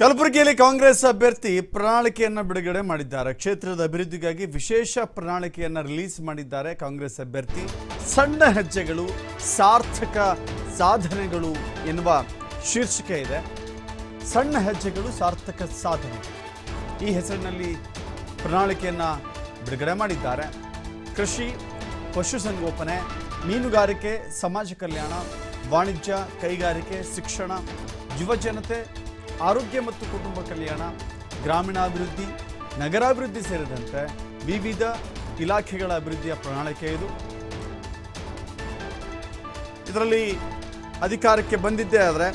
ಕಲಬುರಗಿಯಲ್ಲಿ ಕಾಂಗ್ರೆಸ್ ಅಭ್ಯರ್ಥಿ ಪ್ರಣಾಳಿಕೆಯನ್ನು ಬಿಡುಗಡೆ ಮಾಡಿದ್ದಾರೆ. ಕ್ಷೇತ್ರದ ಅಭಿವೃದ್ಧಿಗಾಗಿ ವಿಶೇಷ ಪ್ರಣಾಳಿಕೆಯನ್ನು ರಿಲೀಸ್ ಮಾಡಿದ್ದಾರೆ ಕಾಂಗ್ರೆಸ್ ಅಭ್ಯರ್ಥಿ. ಸಣ್ಣ ಹೆಜ್ಜೆಗಳು, ಸಾರ್ಥಕ ಸಾಧನೆಗಳು ಎನ್ನುವ ಶೀರ್ಷಿಕೆ ಇದೆ. ಸಣ್ಣ ಹೆಜ್ಜೆಗಳು, ಸಾರ್ಥಕ ಸಾಧನೆ. ಈ ಹೆಸರಿನಲ್ಲಿ ಪ್ರಣಾಳಿಕೆಯನ್ನು ಬಿಡುಗಡೆ ಮಾಡಿದ್ದಾರೆ. ಕೃಷಿ ಪಶುಸಂಗೋಪನೆ ಮೀನುಗಾರಿಕೆ, ಸಮಾಜ ಕಲ್ಯಾಣ, ವಾಣಿಜ್ಯ, ಕೈಗಾರಿಕೆ, ಶಿಕ್ಷಣ ಯುವಜನತೆ ಆರೋಗ್ಯ ಮತ್ತು ಕುಟುಂಬ ಕಲ್ಯಾಣ, ಗ್ರಾಮೀಣಾಭಿವೃದ್ಧಿ, ನಗರಾಭಿವೃದ್ಧಿ ಸೇರಿದಂತೆ ವಿವಿಧ ಇಲಾಖೆಗಳ ಅಭಿವೃದ್ಧಿಯ ಪ್ರಣಾಳಿಕೆ ಇದು. ಇದರಲ್ಲಿ ಅಧಿಕಾರಕ್ಕೆ ಬಂದಿದ್ದೇ ಆದರೆ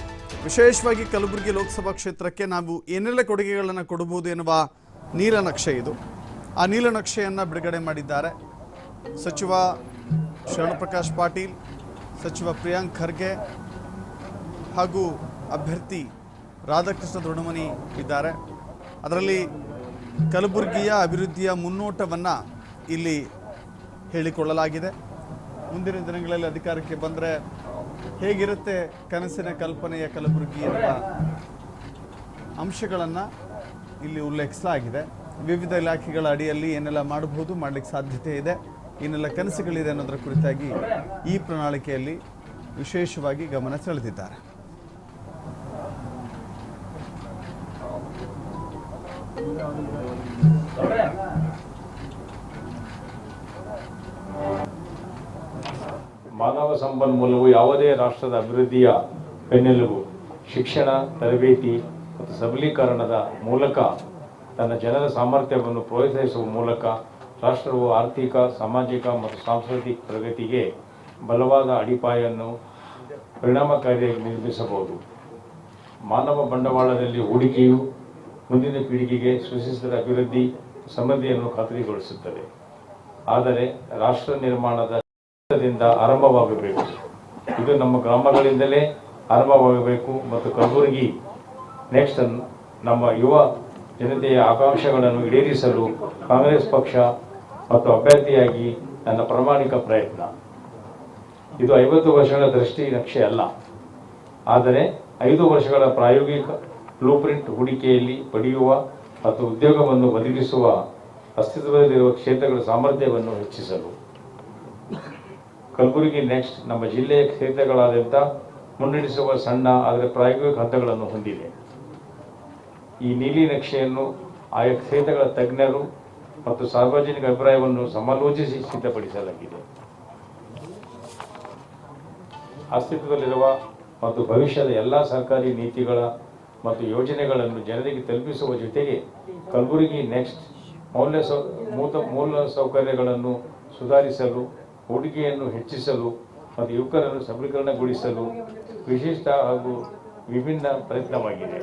ವಿಶೇಷವಾಗಿ ಕಲಬುರಗಿ ಲೋಕಸಭಾ ಕ್ಷೇತ್ರಕ್ಕೆ ನಾವು ಏನೆಲ್ಲ ಕೊಡುಗೆಗಳನ್ನು ಕೊಡಬಹುದು ಎನ್ನುವ ನೀಲನಕ್ಷೆ ಇದು. ಆ ನೀಲನಕ್ಷೆಯನ್ನು ಬಿಡುಗಡೆ ಮಾಡಿದ್ದಾರೆ. ಸಚಿವ ಶರಣಪ್ರಕಾಶ್ ಪಾಟೀಲ್, ಸಚಿವ ಪ್ರಿಯಾಂಕ್ ಖರ್ಗೆ ಹಾಗೂ ಅಭ್ಯರ್ಥಿ ರಾಧಾಕೃಷ್ಣ ದೊಡ್ಡಮನಿ ಇದ್ದಾರೆ. ಅದರಲ್ಲಿ ಕಲಬುರಗಿಯ ಅಭಿವೃದ್ಧಿಯ ಮುನ್ನೋಟವನ್ನು ಇಲ್ಲಿ ಹೇಳಿಕೊಳ್ಳಲಾಗಿದೆ. ಮುಂದಿನ ದಿನಗಳಲ್ಲಿ ಅಧಿಕಾರಕ್ಕೆ ಬಂದರೆ ಹೇಗಿರುತ್ತೆ ಕನಸಿನ ಕಲ್ಪನೆಯ ಕಲಬುರಗಿ ಎಂಬ ಅಂಶಗಳನ್ನು ಇಲ್ಲಿ ಉಲ್ಲೇಖಿಸಲಾಗಿದೆ. ವಿವಿಧ ಇಲಾಖೆಗಳ ಅಡಿಯಲ್ಲಿ ಏನೆಲ್ಲ ಮಾಡಬಹುದು, ಮಾಡಲಿಕ್ಕೆ ಸಾಧ್ಯತೆ ಇದೆ, ಏನೆಲ್ಲ ಕನಸುಗಳಿದೆ ಅನ್ನೋದರ ಕುರಿತಾಗಿ ಈ ಪ್ರಣಾಳಿಕೆಯಲ್ಲಿ ವಿಶೇಷವಾಗಿ ಗಮನ ಸೆಳೆದಿದ್ದಾರೆ. ಮಾನವ ಸಂಪನ್ಮೂಲವು ಯಾವುದೇ ರಾಷ್ಟ್ರದ ಅಭಿವೃದ್ಧಿಯ ಬೆನ್ನೆಲುಬು, ಶಿಕ್ಷಣ, ತರಬೇತಿ ಮತ್ತು ಸಬಲೀಕರಣದ ಮೂಲಕ ತನ್ನ ಜನರ ಸಾಮರ್ಥ್ಯವನ್ನು ಪ್ರೋತ್ಸಾಹಿಸುವ ಮೂಲಕ ರಾಷ್ಟ್ರವು ಆರ್ಥಿಕ, ಸಾಮಾಜಿಕ ಮತ್ತು ಸಾಂಸ್ಕೃತಿಕ ಪ್ರಗತಿಗೆ ಬಲವಾದ ಅಡಿಪಾಯವನ್ನು ಪರಿಣಾಮಕಾರಿಯಾಗಿ ನಿರ್ಮಿಸಬಹುದು. ಮಾನವ ಬಂಡವಾಳದಲ್ಲಿ ಹೂಡಿಕೆಯು ಮುಂದಿನ ಪೀಳಿಗೆಗೆ ಸುಸ್ಥಿರ ಅಭಿವೃದ್ಧಿ ಸಮೃದ್ಧಿಯನ್ನು ಖಾತರಿಗೊಳಿಸುತ್ತದೆ. ಆದರೆ ರಾಷ್ಟ್ರ ನಿರ್ಮಾಣದ ಆರಂಭವಾಗಬೇಕು. ಇದು ನಮ್ಮ ಗ್ರಾಮಗಳಿಂದಲೇ ಆರಂಭವಾಗಬೇಕು ಮತ್ತು ಕಲಬುರಗಿ ನೆಕ್ಸ್ಟ್ ನಮ್ಮ ಯುವ ಜನತೆಯ ಆಕಾಂಕ್ಷೆಗಳನ್ನು ಈಡೇರಿಸಲು ಕಾಂಗ್ರೆಸ್ ಪಕ್ಷ ಮತ್ತು ಅಭ್ಯರ್ಥಿಯಾಗಿ ನನ್ನ ಪ್ರಾಮಾಣಿಕ ಪ್ರಯತ್ನ. ಇದು ಐವತ್ತು ವರ್ಷಗಳ ದೃಷ್ಟಿ ನಕ್ಷೆ ಅಲ್ಲ. ಆದರೆ ಐದು ವರ್ಷಗಳ ಪ್ರಾಯೋಗಿಕ ಬ್ಲೂಪ್ರಿಂಟ್ ಹೂಡಿಕೆಯಲ್ಲಿ ಪಡೆಯುವ ಮತ್ತು ಉದ್ಯೋಗವನ್ನು ಒದಗಿಸುವ ಅಸ್ತಿತ್ವದಲ್ಲಿರುವ ಕ್ಷೇತ್ರಗಳ ಸಾಮರ್ಥ್ಯವನ್ನು ಹೆಚ್ಚಿಸಲು. ಕಲಬುರಗಿ ನೆಕ್ಸ್ಟ್ ನಮ್ಮ ಜಿಲ್ಲೆಯ ಕ್ಷೇತ್ರಗಳಾದ್ಯಂತ ಮುನ್ನಡೆಸುವ ಸಣ್ಣ ಆದರೆ ಪ್ರಾಯೋಗಿಕ ಹಂತಗಳನ್ನು ಹೊಂದಿದೆ. ಈ ನೀಲಿ ನಕ್ಷೆಯನ್ನು ಆಯಾ ಕ್ಷೇತ್ರಗಳ ತಜ್ಞರು ಮತ್ತು ಸಾರ್ವಜನಿಕ ಅಭಿಪ್ರಾಯವನ್ನು ಸಮಾಲೋಚಿಸಿ ಸಿದ್ಧಪಡಿಸಲಾಗಿದೆ. ಅಸ್ತಿತ್ವದಲ್ಲಿರುವ ಮತ್ತು ಭವಿಷ್ಯದ ಎಲ್ಲ ಸರ್ಕಾರಿ ನೀತಿಗಳ ಮತ್ತು ಯೋಜನೆಗಳನ್ನು ಜನರಿಗೆ ತಲುಪಿಸುವ ಜೊತೆಗೆ ಕಲಬುರಗಿ ನೆಕ್ಸ್ಟ್ ಮೌಲ್ಯ ಸೌ, ಮೂಲ ಮೂಲ ಸೌಕರ್ಯಗಳನ್ನು ಸುಧಾರಿಸಲು, ಹೂಡಿಕೆಯನ್ನು ಹೆಚ್ಚಿಸಲು ಮತ್ತು ಯುವಕರನ್ನು ಸಬಲೀಕರಣಗೊಳಿಸಲು ವಿಶಿಷ್ಟ ಹಾಗೂ ವಿಭಿನ್ನ ಪ್ರಯತ್ನವಾಗಿದೆ.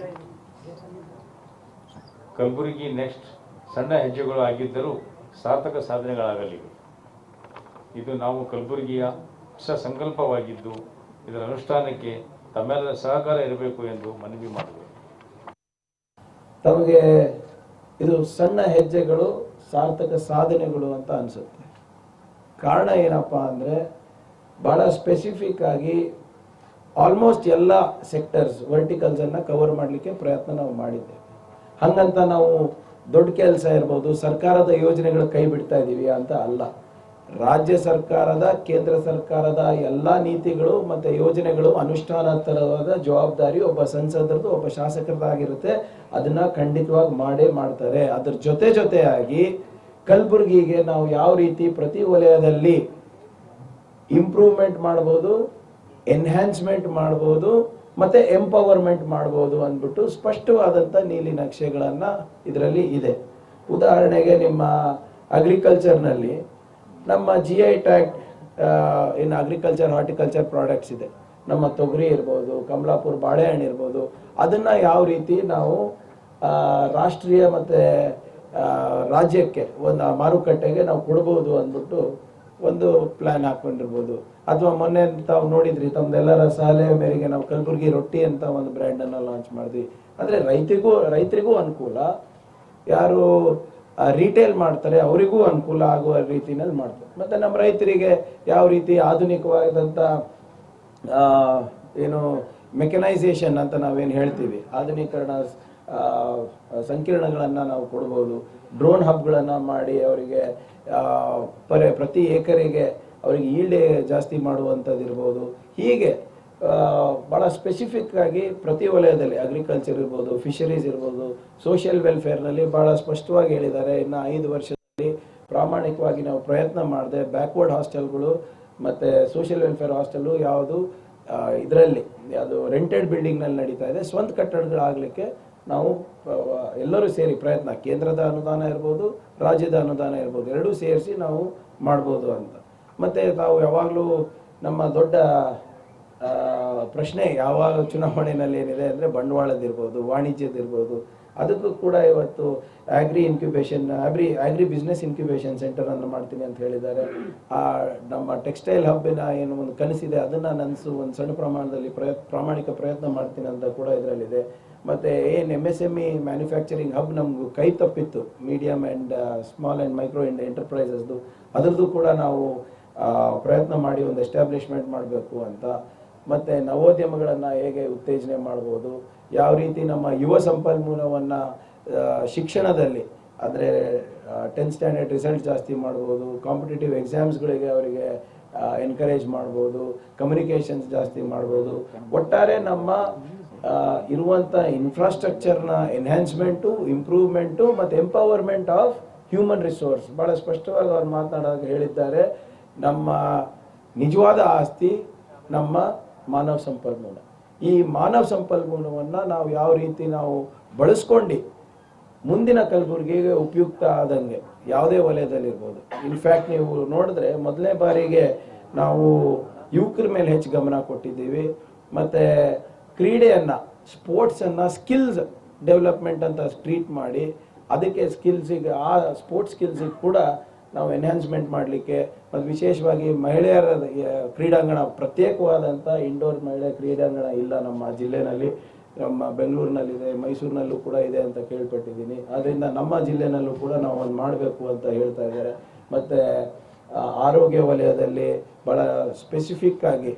ಕಲಬುರಗಿ ನೆಕ್ಸ್ಟ್ ಸಣ್ಣ ಹೆಜ್ಜೆಗಳು ಆಗಿದ್ದರೂ ಸಾರ್ಥಕ ಸಾಧನೆಗಳಾಗಲಿವೆ. ಇದು ನಾವು ಕಲಬುರಗಿಯ ಹೊಸ ಸಂಕಲ್ಪವಾಗಿದ್ದು, ಇದರ ಅನುಷ್ಠಾನಕ್ಕೆ ತಮ್ಮೆಲ್ಲರ ಸಹಕಾರ ಇರಬೇಕು ಎಂದು ಮನವಿ ಮಾಡಿದೆ. ತಮಗೆ ಇದು ಸಣ್ಣ ಹೆಜ್ಜೆಗಳು, ಸಾರ್ಥಕ ಸಾಧನೆಗಳು ಅಂತ ಅನಿಸುತ್ತೆ. ಕಾರಣ ಏನಪ್ಪ ಅಂದರೆ ಭಾಳ ಸ್ಪೆಸಿಫಿಕ್ ಆಗಿ ಆಲ್ಮೋಸ್ಟ್ ಎಲ್ಲ ಸೆಕ್ಟರ್ಸ್ ವರ್ಟಿಕಲ್ಸನ್ನು ಕವರ್ ಮಾಡಲಿಕ್ಕೆ ಪ್ರಯತ್ನ ನಾವು ಮಾಡಿದ್ದೇವೆ. ಹಂಗಂತ ನಾವು ದೊಡ್ಡ ಕೆಲಸ ಇರ್ಬೋದು, ಸರ್ಕಾರದ ಯೋಜನೆಗಳು ಕೈ ಬಿಡ್ತಾ ಇದ್ದೀವಿ ಅಂತ ಅಲ್ಲ. ರಾಜ್ಯ ಸರ್ಕಾರದ, ಕೇಂದ್ರ ಸರ್ಕಾರದ ಎಲ್ಲ ನೀತಿಗಳು ಮತ್ತು ಯೋಜನೆಗಳು ಅನುಷ್ಠಾನತರವಾದ ಜವಾಬ್ದಾರಿ ಒಬ್ಬ ಸಂಸದರದು ಒಬ್ಬ ಶಾಸಕರದಾಗಿರುತ್ತೆ ಅದನ್ನು ಖಂಡಿತವಾಗಿ ಮಾಡೇ ಮಾಡ್ತಾರೆ. ಅದ್ರ ಜೊತೆ ಜೊತೆಯಾಗಿ ಕಲಬುರಗಿಗೆ ನಾವು ಯಾವ ರೀತಿ ಪ್ರತಿ ವಲಯದಲ್ಲಿ ಇಂಪ್ರೂವ್ಮೆಂಟ್ ಮಾಡ್ಬೋದು ಎನ್ಹ್ಯಾನ್ಸ್ಮೆಂಟ್ ಮಾಡ್ಬೋದು, ಮತ್ತು ಎಂಪವರ್ಮೆಂಟ್ ಮಾಡ್ಬೋದು ಅಂದ್ಬಿಟ್ಟು ಸ್ಪಷ್ಟವಾದಂಥ ನೀಲಿ ನಕ್ಷೆಗಳನ್ನು ಇದರಲ್ಲಿ ಇದೆ. ಉದಾಹರಣೆಗೆ ನಿಮ್ಮ ಅಗ್ರಿಕಲ್ಚರ್ನಲ್ಲಿ ನಮ್ಮ G I tag in agriculture horticulture products ಇದೆ. ನಮ್ಮ ತೊಗರಿ ಇರ್ಬೋದು, ಕಮಲಾಪುರ ಬಾಳೆಹಣ್ಣು ಇರ್ಬೋದು, ಅದನ್ನು ಯಾವ ರೀತಿ ನಾವು ರಾಷ್ಟ್ರೀಯ ಮತ್ತು ರಾಜ್ಯಕ್ಕೆ ಒಂದು ಮಾರುಕಟ್ಟೆಗೆ ನಾವು ಕೊಡ್ಬೋದು ಅಂದ್ಬಿಟ್ಟು ಒಂದು ಪ್ಲ್ಯಾನ್ ಹಾಕ್ಕೊಂಡಿರ್ಬೋದು. ಅಥವಾ ಮೊನ್ನೆ ತಾವು ನೋಡಿದ್ರಿ, ತಮ್ದೆಲ್ಲರ ಸಲಹೆ ಮೇರೆಗೆ ನಾವು ಕಲಬುರಗಿ ರೊಟ್ಟಿ ಅಂತ ಒಂದು ಬ್ರ್ಯಾಂಡನ್ನು ಲಾಂಚ್ ಮಾಡಿದ್ವಿ. ಅಂದರೆ ರೈತರಿಗೂ ರೈತರಿಗೂ ಅನುಕೂಲ. ಯಾರು ರಿಟೇಲ್ ಮಾಡ್ತಾರೆ, ಅವರಿಗೂ ಅನುಕೂಲ ಆಗುವ ರೀತಿನಲ್ಲಿ ಮಾಡ್ತಾರೆ. ಮತ್ತು ನಮ್ಮ ರೈತರಿಗೆ ಯಾವ ರೀತಿ ಆಧುನಿಕವಾದಂಥ ಏನು ಮೆಕನೈಸೇಷನ್ ಅಂತ ನಾವೇನು ಹೇಳ್ತೀವಿ? ಆಧುನೀಕರಣ ಸಂಕೀರ್ಣಗಳನ್ನು ನಾವು ಕೊಡ್ಬೋದು. ಡ್ರೋನ್ ಹಬ್ಗಳನ್ನು ಮಾಡಿ ಅವರಿಗೆ ಪರ ಪ್ರತಿ ಏಕರಿಗೆ ಅವರಿಗೆ ಈಲ್ಡೆ ಜಾಸ್ತಿ ಮಾಡುವಂಥದ್ದು ಇರ್ಬೋದು ಹೀಗೆ ಭಾಳ ಸ್ಪೆಸಿಫಿಕ್ ಆಗಿ ಪ್ರತಿ ವಲಯದಲ್ಲಿ ಅಗ್ರಿಕಲ್ಚರ್ ಇರ್ಬೋದು ಫಿಶರೀಸ್ ಇರ್ಬೋದು ಸೋಷಿಯಲ್ ವೆಲ್ಫೇರ್ನಲ್ಲಿ ಭಾಳ ಸ್ಪಷ್ಟವಾಗಿ ಹೇಳಿದ್ದಾರೆ. ಇನ್ನು ಐದು ವರ್ಷದಲ್ಲಿ ಪ್ರಾಮಾಣಿಕವಾಗಿ ನಾವು ಪ್ರಯತ್ನ ಮಾಡಿದೆ ಬ್ಯಾಕ್ವರ್ಡ್ ಹಾಸ್ಟೆಲ್ಗಳು ಮತ್ತು ಸೋಷಿಯಲ್ ವೆಲ್ಫೇರ್ ಹಾಸ್ಟೆಲ್ಲು ಯಾವುದು ಇದರಲ್ಲಿ, ಅದು ರೆಂಟೆಡ್ ಬಿಲ್ಡಿಂಗ್ನಲ್ಲಿ ನಡೀತಾ ಇದೆ. ಸ್ವಂತ ಕಟ್ಟಡಗಳಾಗಲಿಕ್ಕೆ ನಾವು ಎಲ್ಲರೂ ಸೇರಿ ಪ್ರಯತ್ನ, ಕೇಂದ್ರದ ಅನುದಾನ ಇರ್ಬೋದು, ರಾಜ್ಯದ ಅನುದಾನ ಇರ್ಬೋದು, ಎರಡೂ ಸೇರಿಸಿ ನಾವು ಮಾಡ್ಬೋದು ಅಂತ. ಮತ್ತು ತಾವು ಯಾವಾಗಲೂ ನಮ್ಮ ದೊಡ್ಡ ಪ್ರಶ್ನೆ ಯಾವಾಗ ಚುನಾವಣೆಯಲ್ಲಿ ಏನಿದೆ ಅಂದರೆ ಬಂಡವಾಳದಿರ್ಬೋದು ವಾಣಿಜ್ಯದಿರ್ಬೋದು ಅದಕ್ಕೂ ಕೂಡ ಇವತ್ತು agri incubation agri agri business incubation centre ಅನ್ನು ಮಾಡ್ತೀನಿ ಅಂತ ಹೇಳಿದ್ದಾರೆ. ಆ, ನಮ್ಮ ಟೆಕ್ಸ್ಟೈಲ್ ಹಬ್ಬಿನ ಏನು ಒಂದು ಕನಸಿದೆ, ಅದನ್ನು ನನಸು ಒಂದು ಸಣ್ಣ ಪ್ರಮಾಣದಲ್ಲಿ ಪ್ರಯತ್, ಪ್ರಾಮಾಣಿಕ ಪ್ರಯತ್ನ ಮಾಡ್ತೀನಿ ಅಂತ ಕೂಡ ಇದರಲ್ಲಿದೆ. ಮತ್ತು ಏನು M S M E manufacturing hub ನಮಗೂ ಕೈ ತಪ್ಪಿತ್ತು medium and small and micro end ಎಂಟರ್ಪ್ರೈಸಸ್ದು ಅದರದ್ದು ಕೂಡ ನಾವು ಪ್ರಯತ್ನ ಮಾಡಿ ಒಂದು ಎಸ್ಟಾಬ್ಲಿಷ್ಮೆಂಟ್ ಮಾಡಬೇಕು ಅಂತ. ಮತ್ತು ನವೋದ್ಯಮಗಳನ್ನು ಹೇಗೆ ಉತ್ತೇಜನೆ ಮಾಡ್ಬೋದು, ಯಾವ ರೀತಿ ನಮ್ಮ ಯುವ ಸಂಪನ್ಮೂಲವನ್ನು ಶಿಕ್ಷಣದಲ್ಲಿ, ಅಂದರೆ ಟೆಂತ್ ಸ್ಟ್ಯಾಂಡರ್ಡ್ ರಿಸಲ್ಟ್ ಜಾಸ್ತಿ ಮಾಡ್ಬೋದು ಕಾಂಪಿಟೇಟಿವ್ ಎಕ್ಸಾಮ್ಸ್ಗಳಿಗೆ ಅವರಿಗೆ ಎನ್ಕರೇಜ್ ಮಾಡ್ಬೋದು ಕಮ್ಯುನಿಕೇಷನ್ಸ್ ಜಾಸ್ತಿ ಮಾಡ್ಬೋದು. ಒಟ್ಟಾರೆ ನಮ್ಮ ಇರುವಂಥ ಇನ್ಫ್ರಾಸ್ಟ್ರಕ್ಚರ್ನ ಎನ್ಹ್ಯಾನ್ಸ್ಮೆಂಟು ಇಂಪ್ರೂವ್ಮೆಂಟು ಮತ್ತು ಎಂಪವರ್ಮೆಂಟ್ ಆಫ್ ಹ್ಯೂಮನ್ ರಿಸೋರ್ಸ್ ಭಾಳ ಸ್ಪಷ್ಟವಾಗಿ ಅವ್ರು ಮಾತನಾಡುವಾಗ ಹೇಳಿದ್ದಾರೆ. ನಮ್ಮ ನಿಜವಾದ ಆಸ್ತಿ, ನಮ್ಮ ಮಾನವ ಸಂಪನ್ಮೂಲ. ಈ ಮಾನವ ಸಂಪನ್ಮೂಲವನ್ನು ನಾವು ಯಾವ ರೀತಿ ನಾವು ಬಳಸ್ಕೊಂಡು ಮುಂದಿನ ಕಲಬುರಗಿಗೆ ಉಪಯುಕ್ತ ಆದಂಗೆ ಯಾವುದೇ ವಲಯದಲ್ಲಿರ್ಬೋದು. ಇನ್ಫ್ಯಾಕ್ಟ್ ನೀವು ನೋಡಿದ್ರೆ ಮೊದಲನೇ ಬಾರಿಗೆ ನಾವು ಯುವಕರ ಮೇಲೆ ಹೆಚ್ಚು ಗಮನ ಕೊಟ್ಟಿದ್ದೀವಿ. ಮತ್ತು ಕ್ರೀಡೆಯನ್ನು, ಸ್ಪೋರ್ಟ್ಸನ್ನು, ಸ್ಕಿಲ್ಸ್ ಡೆವಲಪ್ಮೆಂಟ್ ಅಂತ ಟ್ರೀಟ್ ಮಾಡಿ, ಅದಕ್ಕೆ ಸ್ಕಿಲ್ಸಿಗೆ, ಆ ಸ್ಪೋರ್ಟ್ಸ್ ಸ್ಕಿಲ್ಸಿಗೆ ಕೂಡ ನಾವು ಎನ್ಹ್ಯಾನ್ಸ್ಮೆಂಟ್ ಮಾಡಲಿಕ್ಕೆ, ಮತ್ತು ವಿಶೇಷವಾಗಿ ಮಹಿಳೆಯರ ಕ್ರೀಡಾಂಗಣ ಪ್ರತ್ಯೇಕವಾದಂಥ ಇಂಡೋರ್ ಮಹಿಳೆ ಕ್ರೀಡಾಂಗಣ ಇಲ್ಲ ನಮ್ಮ ಜಿಲ್ಲೆನಲ್ಲಿ. ನಮ್ಮ ಬೆಂಗಳೂರಿನಲ್ಲಿದೆ, ಮೈಸೂರಿನಲ್ಲೂ ಕೂಡ ಇದೆ ಅಂತ ಕೇಳ್ಪಟ್ಟಿದ್ದೀನಿ. ಆದ್ದರಿಂದ ನಮ್ಮ ಜಿಲ್ಲೆನಲ್ಲೂ ಕೂಡ ನಾವು ಒಂದು ಮಾಡಬೇಕು ಅಂತ ಹೇಳ್ತಾ ಇದ್ದಾರೆ. ಮತ್ತು ಆರೋಗ್ಯ ವಲಯದಲ್ಲಿ ಭಾಳ ಸ್ಪೆಸಿಫಿಕ್ ಆಗಿ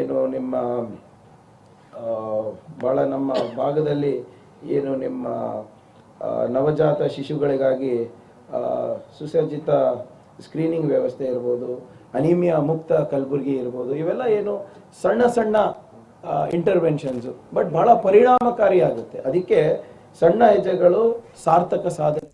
ಏನು ನಿಮ್ಮ ಭಾಳ ನಮ್ಮ ಭಾಗದಲ್ಲಿ ಏನು ನಿಮ್ಮ ನವಜಾತ ಶಿಶುಗಳಿಗಾಗಿ ಸುಸಜ್ಜಿತ ಸ್ಕ್ರೀನಿಂಗ್ ವ್ಯವಸ್ಥೆ ಇರ್ಬೋದು ಅನಿಮಿಯಾ ಮುಕ್ತ ಕಲಬುರಗಿ ಇರ್ಬೋದು, ಇವೆಲ್ಲ ಏನು ಸಣ್ಣ ಸಣ್ಣ ಇಂಟರ್ವೆನ್ಷನ್ಸು ಬಟ್ ಬಹಳ ಪರಿಣಾಮಕಾರಿ ಆಗುತ್ತೆ ಅದಕ್ಕೆ ಸಣ್ಣ ಹೆಜ್ಜೆಗಳು ಸಾರ್ಥಕ ಸಾಧನೆ